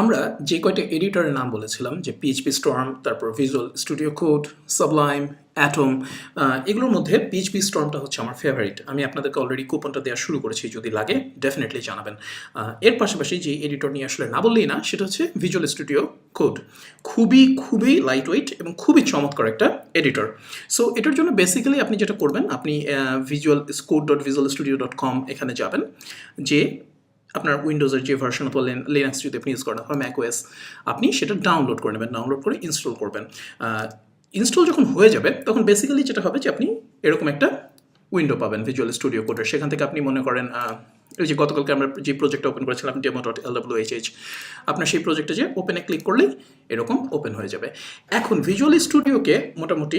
আমরা যে কয়টা এডিটরের নাম বলেছিলাম, যে পিএইচপি স্টর্ম তারপর visual studio code sublime atom এগুলোর মধ্যে পিএইচপি স্টর্মটা হচ্ছে আমার ফেভারিট আমি আপনাদেরকে অলরেডি কুপনটা দেওয়া শুরু করেছি, যদি লাগে ডেফিনেটলি জানাবেন। এর পাশাপাশি যে এডিটর নিয়ে আসলে না বললেই না, সেটা হচ্ছে ভিজুয়াল স্টুডিও কোড খুবই খুবই লাইট ওয়েট এবং খুবই চমৎকার একটা এডিটর সো এটার জন্য বেসিক্যালি আপনি যেটা করবেন, আপনি visual code dot visual studio dot com এখানে যাবেন, যে আপনার উইন্ডোজের যে ভার্সন অথবা লিনাক্স যদি আপনি ইউজ করেন অথবা ম্যাকওয়েস আপনি সেটা ডাউনলোড করে নেবেন ডাউনলোড করে ইনস্টল করবেন। ইনস্টল যখন হয়ে যাবে, তখন বেসিক্যালি যেটা হবে যে আপনি এরকম একটা উইন্ডো পাবেন ভিজুয়াল স্টুডিও কোডের সেখান থেকে আপনি মনে করেন এই যে গতকালকে আমরা যে প্রজেক্টটা ওপেন করেছিলাম demo dot L W H H আপনার সেই প্রজেক্টে যে ওপেনে ক্লিক করলেই এরকম ওপেন হয়ে যাবে। এখন ভিজুয়াল স্টুডিওকে মোটামুটি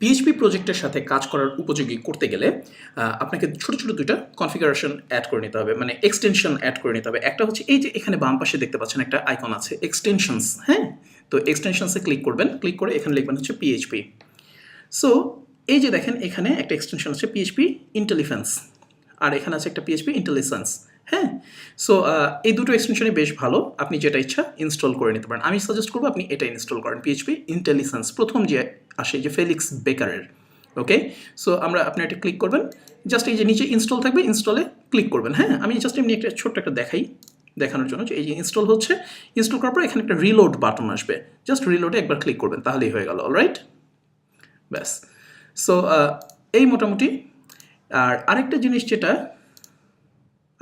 পিএইচপি প্রজেক্টের সাথে কাজ করার উপযোগী করতে গেলে আপনাকে ছোট ছোট দুইটা কনফিগারেশন অ্যাড করে নিতে হবে মানে এক্সটেনশন অ্যাড করে নিতে হবে। একটা হচ্ছে এই যে এখানে বাম পাশে দেখতে পাচ্ছেন একটা আইকন আছে এক্সটেনশনস হ্যাঁ? তো এক্সটেনশনসে ক্লিক করবেন ক্লিক করে এখানে লিখবেন হচ্ছে পিএইচপি সো এই যে দেখেন এখানে একটা এক্সটেনশন আছে পিএইচপি ইন্টেলিফেন্স আর এখানে আছে একটা পিএইচপি ইন্টেলিসেন্স হ্যাঁ সো এই দুটো এক্সটেনশনই বেশ ভালো। আপনি যেটা ইচ্ছা ইনস্টল করে নিতে পারেন। আমি সাজেস্ট করব আপনি এটা ইনস্টল করেন। পিএইচপি ইন্টেলিসেন্স প্রথম যে আসে যে ফেলিক্স বেকারের ওকে সো আমরা আপনি এটা ক্লিক করবেন। জাস্ট এই যে নিচে ইনস্টল থাকবে ইনস্টলে ক্লিক করবেন। হ্যাঁ আমি জাস্ট এমনি একটা ছোট্ট একটা দেখাই, দেখানোর জন্য যে এই যে ইনস্টল হচ্ছে ইনস্টল করার পর এখানে একটা রিলোড বাটন আসবে। জাস্ট রিলোডে একবার ক্লিক করবেন, তাহলেই হয়ে গেল অলরাইট ব্যাস। সো এই মোটামুটি। আর আরেকটা জিনিস যেটা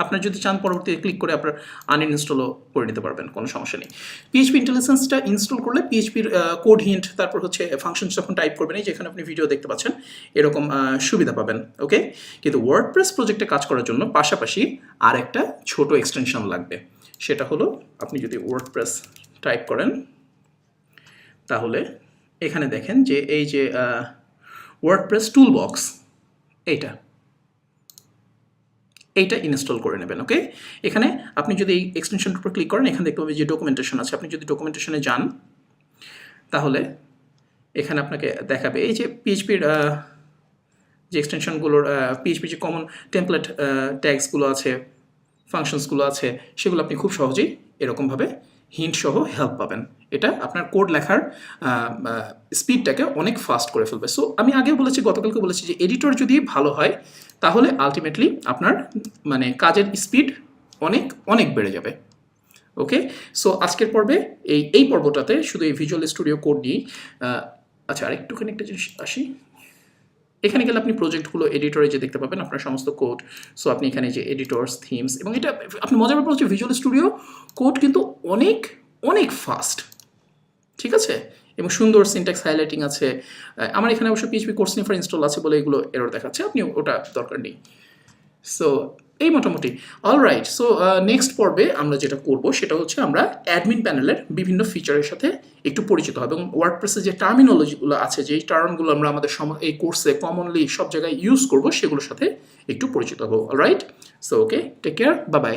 আপনার যদি চান, পরবর্তীতে ক্লিক করে আপনার আনইনস্টলও করে নিতে পারবেন, কোনো সমস্যা নেই। পিএইচপি ইন্টেলিজেন্সটা ইনস্টল করলে পিএইচপির কোড হিন্ট তারপর হচ্ছে ফাংশন যখন টাইপ করবেন, এই যেখানে আপনি ভিডিও দেখতে পাচ্ছেন, এরকম সুবিধা পাবেন ওকে কিন্তু ওয়ার্ডপ্রেস প্রজেক্টে কাজ করার জন্য পাশাপাশি আর একটা ছোট এক্সটেনশন লাগবে। সেটা হলো, আপনি যদি ওয়ার্ডপ্রেস টাইপ করেন, তাহলে এখানে দেখেন যে এই যে ওয়ার্ডপ্রেস টুল বক্স এইটা। এইটা ইনস্টল করে নেবেন ওকে এখানে আপনি যদি এই এক্সটেনশনটার উপর ক্লিক করেন, এখানে দেখতে পাবেন যে ডকুমেন্টেশন আছে। আপনি যদি ডকুমেন্টেশনে যান, তাহলে এখানে আপনাকে দেখাবে এই যে পিএইচপির যে এক্সটেনশনগুলোর পিএইচপি যে কমন টেমপ্লেট ট্যাগসগুলো আছে ফাংশনসগুলো আছে, সেগুলো আপনি খুব সহজেই এরকমভাবে হিন্ট সহ হেল্প পাবেন। এটা আপনার কোড লেখার স্পিডটাকে অনেক ফাস্ট করে ফেলবে। সো আমি আগেও বলেছি গতকালকে বলেছি যে এডিটর যদি ভালো হয়, তাহলে আলটিমেটলি আপনার মানে কাজের স্পিড অনেক অনেক বেড়ে যাবে। ওকে সো আজকের পর্বে এই এই পর্বটাতে শুধু এই ভিজুয়াল স্টুডিও কোড নিয়েই আচ্ছা আরেকটুখানি একটা জিনিস আসি। এখানে গেলে আপনি প্রজেক্টগুলো এডিটরে যে দেখতে পাবেন আপনার সমস্ত কোড সো আপনি এখানে যে এডিটরস থিমস এবং এটা আপনি মজার ব্যাপার হচ্ছে ভিজুয়াল স্টুডিও কোড কিন্তু অনেক অনেক ফাস্ট ঠিক আছে? এবং সুন্দর সিনট্যাক্স হাইলাইটিং আছে। আমার এখানে অবশ্য পিএইচপি কোর্স নিফার ইনস্টল আছে বলে এগুলো এরর দেখাচ্ছে আপনি ওটা দরকার নেই। সো এই মোটামুটি। অল রাইট সো নেক্সট পর্বে আমরা যেটা করব সেটা হচ্ছে আমরা অ্যাডমিন প্যানেলের বিভিন্ন ফিচারের সাথে একটু পরিচিত হবে। এবং ওয়ার্ডপ্রেসের যে টার্মিনোলজিগুলো আছে যে টার্মগুলো আমরা আমাদের এই কোর্সে কমনলি সব জায়গায় ইউজ করব, সেগুলোর সাথে একটু পরিচিত হব। Right so okay take care বা বাই